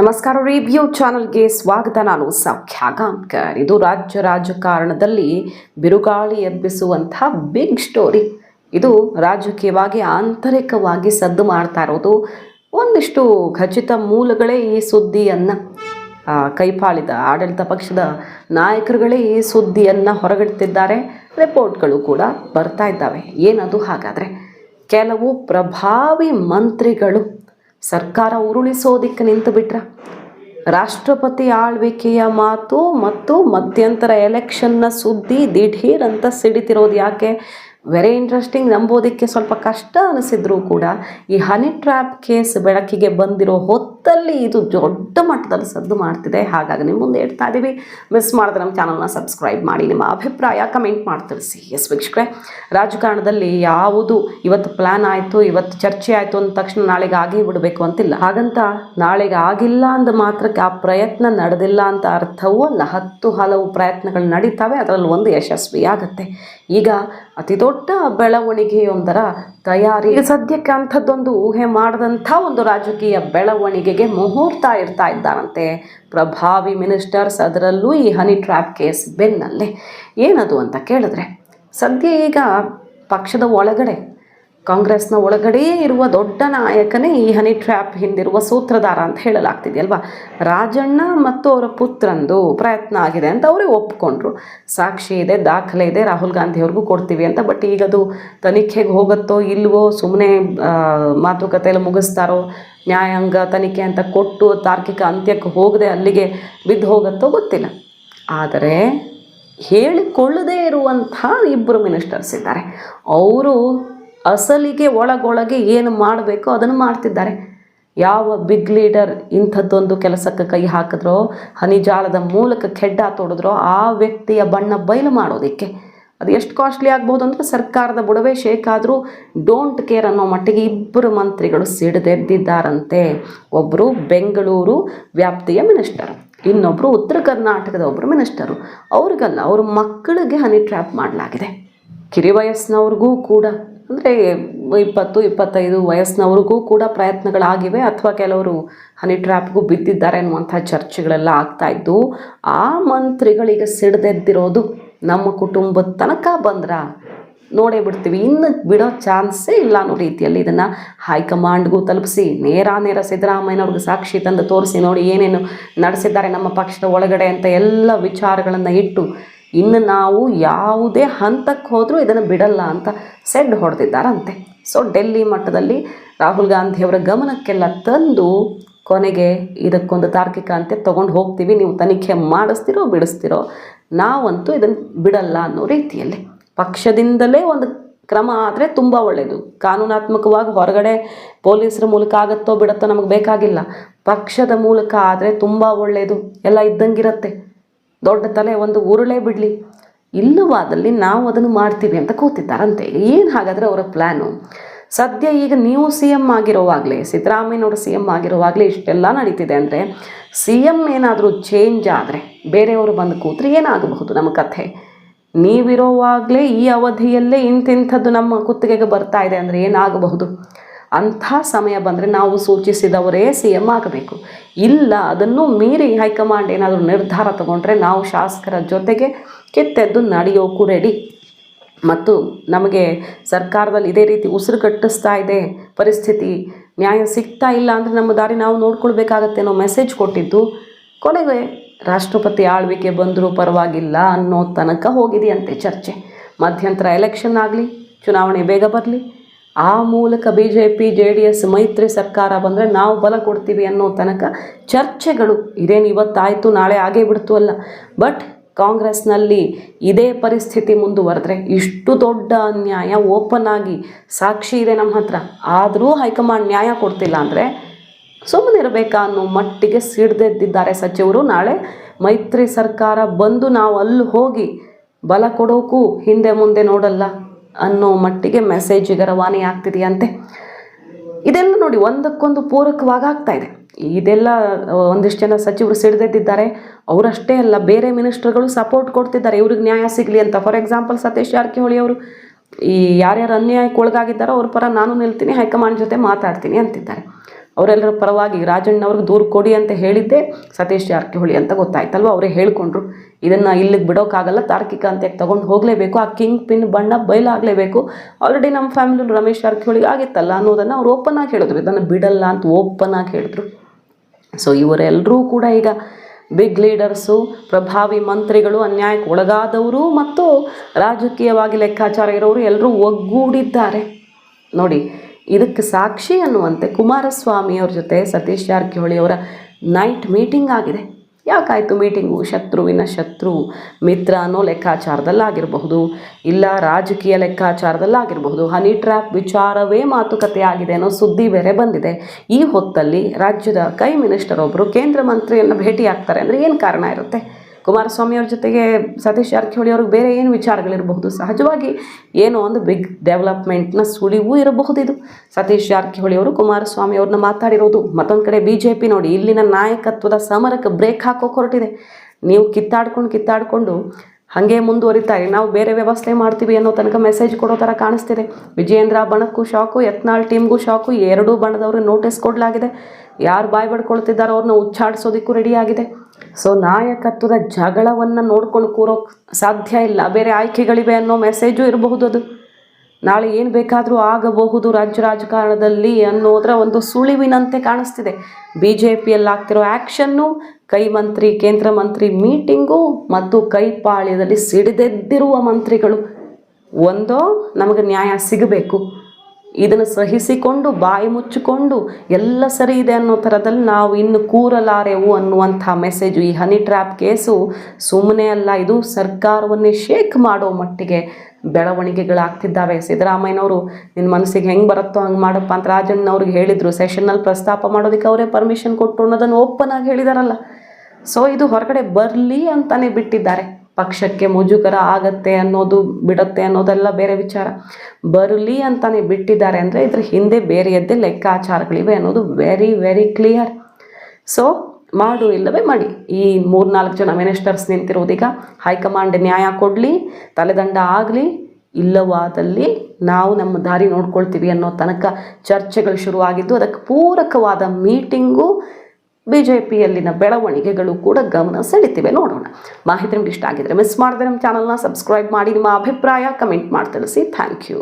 ನಮಸ್ಕಾರ ರಿವ್ಯೂ ಚಾನಲ್ಗೆ ಸ್ವಾಗತ. ನಾನು ಸೌಖ್ಯ ಇದು ರಾಜ್ಯ ರಾಜಕಾರಣದಲ್ಲಿ ಬಿರುಗಾಳಿ ಎಬ್ಬಿಸುವಂತಹ ಬಿಗ್ ಸ್ಟೋರಿ ಇದು ರಾಜಕೀಯವಾಗಿ ಆಂತರಿಕವಾಗಿ ಸದ್ದು ಮಾಡ್ತಾ ಇರೋದು ಒಂದಿಷ್ಟು ಖಚಿತ ಮೂಲಗಳೇ ಈ ಸುದ್ದಿಯನ್ನು ಕೈಪಾಳಿದ ಆಡಳಿತ ಪಕ್ಷದ ನಾಯಕರುಗಳೇ ಈ ಸುದ್ದಿಯನ್ನು ಹೊರಗಿಡ್ತಿದ್ದಾರೆ. ರಿಪೋರ್ಟ್ಗಳು ಕೂಡ ಬರ್ತಾ ಇದ್ದಾವೆ. ಏನದು ಹಾಗಾದರೆ? ಕೆಲವು ಪ್ರಭಾವಿ ಮಂತ್ರಿಗಳು ಸರ್ಕಾರ ಉರುಳಿಸೋದಿಕ್ಕೆ ನಿಂತು ಬಿಟ್ರ? ರಾಷ್ಟ್ರಪತಿ ಆಳ್ವಿಕೆಯ ಮಾತು ಮತ್ತು ಮಧ್ಯಂತರ ಎಲೆಕ್ಷನ್ನ ಸುದ್ದಿ ದಿಢೀರ್ ಅಂತ ಸಿಡಿತಿರೋದು ಯಾಕೆ? ವೆರಿ ಇಂಟ್ರೆಸ್ಟಿಂಗ್ ನಂಬೋದಕ್ಕೆ ಸ್ವಲ್ಪ ಕಷ್ಟ ಅನಿಸಿದ್ರೂ ಕೂಡ ಈ ಹನಿ ಟ್ರ್ಯಾಪ್ ಕೇಸ್ ಬೆಳಕಿಗೆ ಬಂದಿರೋ ಹೊತ್ತಲ್ಲಿ ಇದು ದೊಡ್ಡ ಮಟ್ಟದಲ್ಲಿ ಸದ್ದು ಮಾಡ್ತಿದೆ. ಹಾಗಾಗಿ ನಿಮ್ಮ ಮುಂದೆ ಇಡ್ತಾ ಇದ್ದೀವಿ. ಮಿಸ್ ಮಾಡಿದ್ರೆ ನಮ್ಮ ಚಾನಲ್ನ ಸಬ್ಸ್ಕ್ರೈಬ್ ಮಾಡಿ, ನಿಮ್ಮ ಅಭಿಪ್ರಾಯ ಕಮೆಂಟ್ ಮಾಡಿ ತಿಳಿಸಿ. ಎಸ್ ವೀಕ್ಷಕರೇ, ರಾಜಕಾರಣದಲ್ಲಿ ಯಾವುದು ಇವತ್ತು ಪ್ಲ್ಯಾನ್ ಆಯಿತು, ಇವತ್ತು ಚರ್ಚೆ ಆಯಿತು ಅಂದ ತಕ್ಷಣ ನಾಳೆಗೆ ಆಗೇ ಬಿಡಬೇಕು ಅಂತಿಲ್ಲ. ಹಾಗಂತ ನಾಳೆಗೆ ಆಗಿಲ್ಲ ಅಂದ ಮಾತ್ರಕ್ಕೆ ಆ ಪ್ರಯತ್ನ ನಡೆದಿಲ್ಲ ಅಂತ ಅರ್ಥವೂ ಅಲ್ಲ. ಹತ್ತು ಹಲವು ಪ್ರಯತ್ನಗಳು ನಡೀತಾವೆ, ಅದರಲ್ಲಿ ಒಂದು ಯಶಸ್ವಿ ಆಗುತ್ತೆ ಈಗ ಅತಿ ಬೆಳವಣಿಗೆಯೊಂದರ ತಯಾರಿ. ಸದ್ಯಕ್ಕೆ ಅಂಥದ್ದೊಂದು ಊಹೆ ಮಾಡಿದಂಥ ಒಂದು ರಾಜಕೀಯ ಬೆಳವಣಿಗೆಗೆ ಮುಹೂರ್ತ ಇರ್ತಾ ಇದ್ದಾರಂತೆ. ಪ್ರಭಾವಿ ಮಿನಿಸ್ಟರ್ಸ್ ಅದರಲ್ಲೂ ಈ ಹನಿ ಟ್ರ್ಯಾಪ್ ಕೇಸ್ ಬೆನ್ನಲ್ಲೇ. ಏನದು ಅಂತ ಕೇಳಿದ್ರೆ, ಸದ್ಯ ಈಗ ಪಕ್ಷದ ಒಳಗಡೆ ಕಾಂಗ್ರೆಸ್ನ ಒಳಗಡೆಯೇ ಇರುವ ದೊಡ್ಡ ನಾಯಕನೇ ಈ ಹನಿ ಟ್ರ್ಯಾಪ್ ಹಿಂದಿರುವ ಸೂತ್ರಧಾರ ಅಂತ ಹೇಳಲಾಗ್ತಿದೆಯಲ್ವಾ ರಾಜಣ್ಣ ಮತ್ತು ಅವರ ಪುತ್ರಂದು ಪ್ರಯತ್ನ ಆಗಿದೆ ಅಂತ ಅವರೇ ಒಪ್ಕೊಂಡ್ರು. ಸಾಕ್ಷಿ ಇದೆ, ದಾಖಲೆ ಇದೆ, ರಾಹುಲ್ ಗಾಂಧಿ ಅವ್ರಿಗೂ ಕೊಡ್ತೀವಿ ಅಂತ. ಬಟ್ ಈಗ ಅದು ತನಿಖೆಗೆ ಹೋಗುತ್ತೋ ಇಲ್ವೋ ಸುಮ್ಮನೆ ಮಾತುಕತೆಯಲ್ಲಿ ಮುಗಿಸ್ತಾರೋ, ನ್ಯಾಯಾಂಗ ತನಿಖೆ ಅಂತ ಕೊಟ್ಟು ತಾರ್ಕಿಕ ಅಂತ್ಯಕ್ಕೆ ಹೋಗದೆ ಅಲ್ಲಿಗೆ ಬಿದ್ದು ಹೋಗುತ್ತೋ ಗೊತ್ತಿಲ್ಲ. ಆದರೆ ಹೇಳಿಕೊಳ್ಳದೇ ಇರುವಂಥ ಇಬ್ಬರು ಮಿನಿಸ್ಟರ್ಸ್ ಇದ್ದಾರೆ. ಅವರು ಅಸಲಿಗೆ ಒಳಗೊಳಗೆ ಏನು ಮಾಡಬೇಕೋ ಅದನ್ನು ಮಾಡ್ತಿದ್ದಾರೆ. ಯಾವ ಬಿಗ್ ಲೀಡರ್ ಇಂಥದ್ದೊಂದು ಕೆಲಸಕ್ಕೆ ಕೈ ಹಾಕಿದ್ರೋ ಹನಿಜಾಲದ ಮೂಲಕ ಖೆಡ್ಡ ತೊಡಿದ್ರೋ, ಆ ವ್ಯಕ್ತಿಯ ಬಣ್ಣ ಬಯಲು ಮಾಡೋದಕ್ಕೆ. ಅದು ಎಷ್ಟು ಕಾಸ್ಟ್ಲಿ ಆಗ್ಬೋದು ಅಂದರೆ ಸರ್ಕಾರದ ಬುಡವೆ ಶೇಕಾದರೂ ಡೋಂಟ್ ಕೇರ್ ಅನ್ನೋ ಮಟ್ಟಿಗೆ ಇಬ್ಬರು ಮಂತ್ರಿಗಳು ಸಿಡಿದೆದ್ದಿದ್ದಾರಂತೆ. ಒಬ್ಬರು ಬೆಂಗಳೂರು ವ್ಯಾಪ್ತಿಯ ಮಿನಿಸ್ಟರ್ ಇನ್ನೊಬ್ಬರು ಉತ್ತರ ಕರ್ನಾಟಕದ ಒಬ್ಬರು ಮಿನಿಸ್ಟರು ಅವ್ರಿಗಲ್ಲ, ಅವ್ರ ಮಕ್ಕಳಿಗೆ ಹನಿ ಟ್ರ್ಯಾಪ್ ಮಾಡಲಾಗಿದೆ. ಕಿರಿ ಕೂಡ ಅಂದರೆ ಇಪ್ಪತ್ತು, ಇಪ್ಪತ್ತೈದು ವಯಸ್ಸಿನವ್ರಿಗೂ ಕೂಡ ಪ್ರಯತ್ನಗಳಾಗಿವೆ ಅಥವಾ ಕೆಲವರು ಹನಿ ಟ್ರ್ಯಾಪ್ಗೂ ಬಿದ್ದಿದ್ದಾರೆ ಅನ್ನುವಂಥ ಚರ್ಚೆಗಳೆಲ್ಲ ಆಗ್ತಾ ಇದ್ದು, ಆ ಮಂತ್ರಿಗಳಿಗೆ ಸಿಡ್ದೆದ್ದಿರೋದು ನಮ್ಮ ಕುಟುಂಬದ ತನಕ ಬಂದ್ರ ನೋಡೇ ಬಿಡ್ತೀವಿ. ಇನ್ನು ಬಿಡೋ ಚಾನ್ಸೇ ಇಲ್ಲ ಅನ್ನೋ ರೀತಿಯಲ್ಲಿ ಇದನ್ನು ಹೈಕಮಾಂಡ್ಗೂ ತಲುಪಿಸಿ, ನೇರ ನೇರ ಸಿದ್ದರಾಮಯ್ಯನವ್ರಿಗೆ ಸಾಕ್ಷಿ ತಂದು ತೋರಿಸಿ ನೋಡಿ ಏನೇನು ನಡೆಸಿದ್ದಾರೆ ನಮ್ಮ ಪಕ್ಷದ ಒಳಗಡೆ ಅಂತ ಎಲ್ಲ ವಿಚಾರಗಳನ್ನು ಇಟ್ಟು ಇನ್ನು ನಾವು ಯಾವುದೇ ಹಂತಕ್ಕೆ ಹೋದರೂ ಇದನ್ನು ಬಿಡಲ್ಲ ಅಂತ ಸೆಡ್ ಹೊಡೆದಿದ್ದಾರಂತೆ. ಸೊ ಡೆಲ್ಲಿ ಮಟ್ಟದಲ್ಲಿ ರಾಹುಲ್ ಗಾಂಧಿಯವರ ಗಮನಕ್ಕೆಲ್ಲ ತಂದು ಕೊನೆಗೆ ಇದಕ್ಕೊಂದು ತಾರ್ಕಿಕ ಅಂತೆ ತೊಗೊಂಡು ಹೋಗ್ತೀವಿ. ನೀವು ತನಿಖೆ ಮಾಡಿಸ್ತಿರೋ, ಬಿಡಿಸ್ತಿರೋ, ನಾವಂತೂ ಇದನ್ನು ಬಿಡಲ್ಲ ಅನ್ನೋ ರೀತಿಯಲ್ಲಿ. ಪಕ್ಷದಿಂದಲೇ ಒಂದು ಕ್ರಮ ಆದರೆ ತುಂಬ ಒಳ್ಳೆಯದು ಕಾನೂನಾತ್ಮಕವಾಗಿ ಹೊರಗಡೆ ಪೊಲೀಸರ ಮೂಲಕ ಆಗುತ್ತೋ ಬಿಡುತ್ತೋ ನಮಗೆ ಬೇಕಾಗಿಲ್ಲ. ಪಕ್ಷದ ಮೂಲಕ ಆದರೆ ತುಂಬ ಒಳ್ಳೆಯದು ಎಲ್ಲ ಇದ್ದಂಗಿರುತ್ತೆ. ದೊಡ್ಡ ತಲೆ, ಒಂದು ಉರುಳೆ ಬಿಡಲಿ. ಇಲ್ಲವಾದಲ್ಲಿ ನಾವು ಅದನ್ನು ಮಾಡ್ತೀವಿ ಅಂತ ಕೂತಿದ್ದಾರಂತೆ. ಏನು ಹಾಗಾದರೆ ಅವರ ಪ್ಲ್ಯಾನು ಸದ್ಯ ಈಗ ನೀವು ಸಿ ಎಂ ಆಗಿರೋವಾಗಲೇ, ಸಿದ್ದರಾಮಯ್ಯನವರು ಸಿ ಎಂ ಆಗಿರೋವಾಗಲೇ ಇಷ್ಟೆಲ್ಲ ನಡೀತಿದೆ ಅಂದರೆ ಸಿ ಎಂ ಏನಾದರೂ ಚೇಂಜ್ ಆದರೆ ಬೇರೆಯವರು ಬಂದು ಕೂತ್ರೆ ಏನಾಗಬಹುದು ನಮ್ಮ ಕಥೆ? ನೀವಿರೋವಾಗಲೇ ಈ ಅವಧಿಯಲ್ಲೇ ಇಂತಿಂಥದ್ದು ನಮ್ಮ ಕುತ್ತಿಗೆಗೆ ಬರ್ತಾ ಇದೆ ಅಂದರೆ ಏನಾಗಬಹುದು? ಅಂಥ ಸಮಯ ಬಂದರೆ ನಾವು ಸೂಚಿಸಿದವರೇ ಸಿ ಎಂ ಆಗಬೇಕು. ಇಲ್ಲ, ಅದನ್ನು ಮೀರಿ ಹೈಕಮಾಂಡ್ ಏನಾದರೂ ನಿರ್ಧಾರ ತಗೊಂಡ್ರೆ ನಾವು ಶಾಸಕರ ಜೊತೆಗೆ ಕಿತ್ತೆದ್ದು ನಡೆಯೋಕ್ಕೂ ರೆಡಿ ಮತ್ತು ನಮಗೆ ಸರ್ಕಾರದಲ್ಲಿ ಇದೇ ರೀತಿ ಉಸಿರು ಕಟ್ಟಿಸ್ತಾ ಇದೆ, ಪರಿಸ್ಥಿತಿ ನ್ಯಾಯ ಸಿಗ್ತಾ ಇಲ್ಲ ಅಂದರೆ ನಮ್ಮ ದಾರಿ ನಾವು ನೋಡ್ಕೊಳ್ಬೇಕಾಗತ್ತೆ ಅನ್ನೋ ಮೆಸೇಜ್ ಕೊಟ್ಟಿದ್ದು. ಕೊನೆಗೆ ರಾಷ್ಟ್ರಪತಿ ಆಳ್ವಿಕೆ ಬಂದರೂ ಪರವಾಗಿಲ್ಲ ಅನ್ನೋ ತನಕ ಹೋಗಿದೆಯಂತೆ ಚರ್ಚೆ. ಮಧ್ಯಂತರ ಎಲೆಕ್ಷನ್ ಆಗಲಿ, ಚುನಾವಣೆ ಬೇಗ ಬರಲಿ. ಆ ಮೂಲಕ B J P J D S ಮೈತ್ರಿ ಸರ್ಕಾರ ಬಂದರೆ ನಾವು ಬಲ ಕೊಡ್ತೀವಿ ಅನ್ನೋ ತನಕ ಚರ್ಚೆಗಳು ಇದೇನು ಇವತ್ತಾಯಿತು, ನಾಳೆ ಆಗೇ ಬಿಡ್ತು ಅಲ್ಲ. ಬಟ್ ಕಾಂಗ್ರೆಸ್ನಲ್ಲಿ ಇದೇ ಪರಿಸ್ಥಿತಿ ಮುಂದುವರೆದ್ರೆ ಇಷ್ಟು ದೊಡ್ಡ ಅನ್ಯಾಯ ಓಪನ್ ಆಗಿ ಸಾಕ್ಷಿ ಇದೆ ನಮ್ಮ ಹತ್ರ. ಆದರೂ ಹೈಕಮಾಂಡ್ ನ್ಯಾಯ ಕೊಡ್ತಿಲ್ಲ ಅಂದರೆ ಸುಮ್ಮನೆ ಇರಬೇಕಾ ಅನ್ನೋ ಮಟ್ಟಿಗೆ ಸಿಡ್ದೆದ್ದಿದ್ದಾರೆ ಸಚಿವರು. ನಾಳೆ ಮೈತ್ರಿ ಸರ್ಕಾರ ಬಂದು ನಾವು ಅಲ್ಲಿ ಹೋಗಿ ಬಲ ಕೊಡೋಕ್ಕೂ ಹಿಂದೆ ಮುಂದೆ ನೋಡಲ್ಲ. ಅನ್ನೋ ಮಟ್ಟಿಗೆ ಮೆಸೇಜ್ ಈಗ ರವಾನೆ ಆಗ್ತಿದೆಯಂತೆ. ಇದೆಲ್ಲ ನೋಡಿ ಒಂದಕ್ಕೊಂದು ಪೂರಕವಾಗಿ ಆಗ್ತಾ ಇದೆ. ಇದೆಲ್ಲ ಒಂದಿಷ್ಟು ಜನ ಸಚಿವರು ಸಿಡಿದೆದ್ದಿದ್ದಾರೆ. ಅವರಷ್ಟೇ ಅಲ್ಲ, ಬೇರೆ ಮಿನಿಸ್ಟರ್ಗಳು ಸಪೋರ್ಟ್ ಕೊಡ್ತಿದ್ದಾರೆ. ಇವ್ರಿಗೆ ನ್ಯಾಯ ಸಿಗಲಿ ಅಂತ. ಫಾರ್ ಎಕ್ಸಾಂಪಲ್ ಸತೀಶ್ ಜಾರಕಿಹೊಳಿ ಅವರು, ಈ ಯಾರ್ಯಾರು ಅನ್ಯಾಯಕ್ಕೆ ಒಳಗಾಗಿದ್ದಾರೋ ಅವ್ರ ಪರ ನಾನು ನಿಲ್ತೀನಿ, ಹೈಕಮಾಂಡ್ ಜೊತೆ ಮಾತಾಡ್ತೀನಿ ಅಂತಿದ್ದಾರೆ. ಅವರೆಲ್ಲರ ಪರವಾಗಿ ರಾಜಣ್ಣವ್ರಿಗೆ ದೂರು ಕೊಡಿ ಅಂತ ಹೇಳಿದ್ದೆ. ಸತೀಶ್ ಜಾರಕಿಹೊಳಿ ಅಂತ ಗೊತ್ತಾಯ್ತಲ್ವ? ಅವರೇ ಹೇಳ್ಕೊಂಡ್ರು. ಇದನ್ನು ಇಲ್ಲಿಗೆ ಬಿಡೋಕ್ಕಾಗಲ್ಲ ತಾರ್ಕಿಕ ಅಂತ ತಗೊಂಡು ಹೋಗಲೇಬೇಕು? ಆ ಕಿಂಗ್ ಪಿನ್ ಬಣ್ಣ ಬಯಲಾಗಲೇಬೇಕು? ಆಲ್ರೆಡಿ ನಮ್ಮ ಫ್ಯಾಮಿಲಿ ರಮೇಶ್ ಜಾರಕಿಹೊಳಿ ಆಗಿತ್ತಲ್ಲ ಅನ್ನೋದನ್ನು ಅವ್ರು ಓಪನ್ ಆಗಿ ಹೇಳಿದ್ರು. ಇದನ್ನು ಬಿಡಲ್ಲ ಅಂತ ಓಪನ್ ಆಗಿ ಹೇಳಿದ್ರು. ಸೊ ಇವರೆಲ್ಲರೂ ಕೂಡ ಈಗ ಬಿಗ್ ಲೀಡರ್ಸು ಪ್ರಭಾವಿ ಮಂತ್ರಿಗಳು, ಅನ್ಯಾಯಕ್ಕೆ ಒಳಗಾದವರು ಮತ್ತು ರಾಜಕೀಯವಾಗಿ ಲೆಕ್ಕಾಚಾರ ಇರೋರು ಎಲ್ಲರೂ ಒಗ್ಗೂಡಿದ್ದಾರೆ. ನೋಡಿ ಇದಕ್ಕೆ ಸಾಕ್ಷಿ ಅನ್ನುವಂತೆ ಕುಮಾರಸ್ವಾಮಿ ಅವ್ರ ಜೊತೆ ಸತೀಶ್ ಜಾರಕಿಹೊಳಿ ಅವರ ನೈಟ್ ಮೀಟಿಂಗ್ ಆಗಿದೆ. ಯಾಕಾಯಿತು ಮೀಟಿಂಗು? ಶತ್ರುವಿನ ಶತ್ರು, ಮಿತ್ರ ಅನ್ನೋ ಲೆಕ್ಕಾಚಾರದಲ್ಲಾಗಿರಬಹುದು, ಇಲ್ಲ ರಾಜಕೀಯ ಲೆಕ್ಕಾಚಾರದಲ್ಲಾಗಿರಬಹುದು, ಹನಿ ಟ್ರ್ಯಾಪ್ ವಿಚಾರವೇ ಮಾತುಕತೆ ಆಗಿದೆ ಅನ್ನೋ ಸುದ್ದಿ ಬೇರೆ ಬಂದಿದೆ. ಈ ಹೊತ್ತಲ್ಲಿ ರಾಜ್ಯದ ಕೈ ಮಿನಿಸ್ಟರ್ ಒಬ್ಬರು ಕೇಂದ್ರ ಮಂತ್ರಿಯನ್ನು ಭೇಟಿ ಆಗ್ತಾರೆ ಅಂದರೆ ಏನು ಕಾರಣ ಇರುತ್ತೆ? ಕುಮಾರಸ್ವಾಮಿ ಅವ್ರ ಜೊತೆಗೆ ಸತೀಶ್ ಜಾರಕಿಹೊಳಿ ಅವ್ರಿಗೆ ಬೇರೆ ಏನು ವಿಚಾರಗಳಿರಬಹುದು? ಸಹಜವಾಗಿ ಏನೋ ಒಂದು ಬಿಗ್ ಡೆವಲಪ್ಮೆಂಟ್ನ ಸುಳಿವು ಇರಬಹುದು ಇದು. ಸತೀಶ್ ಜಾರಕಿಹೊಳಿ ಅವರು, ಕುಮಾರಸ್ವಾಮಿ ಅವ್ರನ್ನ ಮಾತಾಡಿರೋದು. ಮತ್ತೊಂದು ಕಡೆ ಬಿ ಜೆ ಪಿ ನೋಡಿ, ಇಲ್ಲಿನ ನಾಯಕತ್ವದ ಸಮರಕ್ಕೆ ಬ್ರೇಕ್ ಹಾಕೋಕೆ ಹೊರಟಿದೆ ನೀವು ಕಿತ್ತಾಡ್ಕೊಂಡು ಕಿತ್ತಾಡಿಕೊಂಡು ಹಾಗೆ ಮುಂದುವರಿತಾರೆ ನಾವು ಬೇರೆ ವ್ಯವಸ್ಥೆ ಮಾಡ್ತೀವಿ ಅನ್ನೋ ತನಕ ಮೆಸೇಜ್ ಕೊಡೋ ಥರ ಕಾಣಿಸ್ತಿದೆ. ವಿಜಯೇಂದ್ರ ಬಣಕ್ಕೂ ಶಾಕು, ಯತ್ನಾಳ್ ಟೀಮ್ಗೂ ಶಾಕು, ಎರಡೂ ಬಣದವರು ನೋಟಿಸ್ ಕೊಡಲಾಗಿದೆ. ಯಾರು ಬಾಯ್ ಬಡ್ಕೊಳ್ತಿದ್ದಾರೋ ಅವ್ರನ್ನ ಉಚ್ಚಾಡಿಸೋದಕ್ಕೂ ರೆಡಿಯಾಗಿದೆ ಸೊ ನಾಯಕತ್ವದ ಜಗಳವನ್ನು ನೋಡ್ಕೊಂಡು ಕೂರೋಕೆ ಸಾಧ್ಯ ಇಲ್ಲ. ಬೇರೆ ಆಯ್ಕೆಗಳಿವೆ ಅನ್ನೋ ಮೆಸೇಜು ಇರಬಹುದು ಅದು. ನಾಳೆ ಏನು ಬೇಕಾದರೂ ಆಗಬಹುದು ರಾಜ್ಯ ರಾಜಕಾರಣದಲ್ಲಿ ಅನ್ನೋದರ ಒಂದು ಸುಳಿವಿನಂತೆ ಕಾಣಿಸ್ತಿದೆ. ಬಿ ಜೆ ಪಿಯಲ್ಲಿ ಆಗ್ತಿರೋ ಆ್ಯಕ್ಷನ್ನು ಕೈ ಮಂತ್ರಿ, ಕೇಂದ್ರ ಮಂತ್ರಿ ಮೀಟಿಂಗು ಮತ್ತು ಕೈಪಾಳ್ಯದಲ್ಲಿ ಸಿಡಿದೆದ್ದಿರುವ ಮಂತ್ರಿಗಳು. ಒಂದೋ ನಮಗೆ ನ್ಯಾಯ ಸಿಗಬೇಕು. ಇದನ್ನು ಸಹಿಸಿಕೊಂಡು, ಬಾಯಿ ಮುಚ್ಚಿಕೊಂಡು, ಎಲ್ಲ ಸರಿ ಇದೆ ಅನ್ನೋ ಥರದಲ್ಲಿ ನಾವು ಇನ್ನು ಕೂರಲಾರೆವು ಅನ್ನುವಂಥ ಮೆಸೇಜು ಈ ಹನಿ ಟ್ರ್ಯಾಪ್ ಕೇಸು. ಸುಮ್ಮನೆ ಅಲ್ಲ, ಇದು ಸರ್ಕಾರವನ್ನೇ ಶೇಕ್ ಮಾಡೋ ಮಟ್ಟಿಗೆ ಬೆಳವಣಿಗೆಗಳಾಗ್ತಿದ್ದಾವೆ. ಸಿದ್ದರಾಮಯ್ಯನವರು, ನಿನ್ನ ಮನಸ್ಸಿಗೆ ಹೆಂಗೆ ಬರುತ್ತೋ ಹಂಗೆ ಮಾಡಪ್ಪ ಅಂತ ರಾಜಣ್ಣವ್ರಿಗೆ ಹೇಳಿದರು. ಸೆಷನ್ನಲ್ಲಿ ಪ್ರಸ್ತಾಪ ಮಾಡೋದಕ್ಕೆ ಅವರೇ ಪರ್ಮಿಷನ್ ಕೊಟ್ಟು ಅನ್ನೋದನ್ನು ಓಪನ್ ಆಗಿ ಹೇಳಿದಾರಲ್ಲ. ಸೊ ಇದು ಹೊರಗಡೆ ಬರಲಿ ಅಂತಲೇ ಬಿಟ್ಟಿದ್ದಾರೆ. ಪಕ್ಷಕ್ಕೆ ಮುಜುಗರ ಆಗತ್ತೆ ಅನ್ನೋದು ಬಿಡತ್ತೆ ಅನ್ನೋದೆಲ್ಲ ಬೇರೆ ವಿಚಾರ. ಬರಲಿ ಅಂತಾನೆ ಬಿಟ್ಟಿದ್ದಾರೆ ಅಂದರೆ ಇದ್ರ ಹಿಂದೆ ಬೇರೆಯದ್ದೇ ಲೆಕ್ಕಾಚಾರಗಳಿವೆ ಅನ್ನೋದು ವೆರಿ ವೆರಿ ಕ್ಲಿಯರ್ ಸೊ ಮಾಡು ಇಲ್ಲವೇ ಮಾಡಿ. ಈ ಮೂರ್ನಾಲ್ಕು ಜನ ಮಿನಿಸ್ಟರ್ಸ್ ನಿಂತಿರೋದೀಗ ಹೈಕಮಾಂಡ್ ನ್ಯಾಯ ಕೊಡಲಿ, ತಲೆದಂಡ ಆಗಲಿ, ಇಲ್ಲವಾದಲ್ಲಿ ನಾವು ನಮ್ಮ ದಾರಿ ನೋಡ್ಕೊಳ್ತೀವಿ ಅನ್ನೋ ತನಕ ಚರ್ಚೆಗಳು ಶುರುವಾಗಿದ್ದು, ಅದಕ್ಕೆ ಪೂರಕವಾದ ಮೀಟಿಂಗು ಬಿ ಜೆ ಪಿಯಲ್ಲಿನ ಬೆಳವಣಿಗೆಗಳು ಕೂಡ ಗಮನ ಸೆಳಿತಿವೆ. ನೋಡೋಣ. ಮಾಹಿತಿ ನಿಮ್ಗೆ ಇಷ್ಟ ಆಗಿದ್ರೆ ಮಿಸ್ ಮಾಡಿದ್ರೆ ನಮ್ಮ ಚಾನಲ್ನ ಸಬ್ಸ್ಕ್ರೈಬ್ ಮಾಡಿ, ನಿಮ್ಮ ಅಭಿಪ್ರಾಯ ಕಮೆಂಟ್ ಮಾಡಿ ತಿಳಿಸಿ. Thank you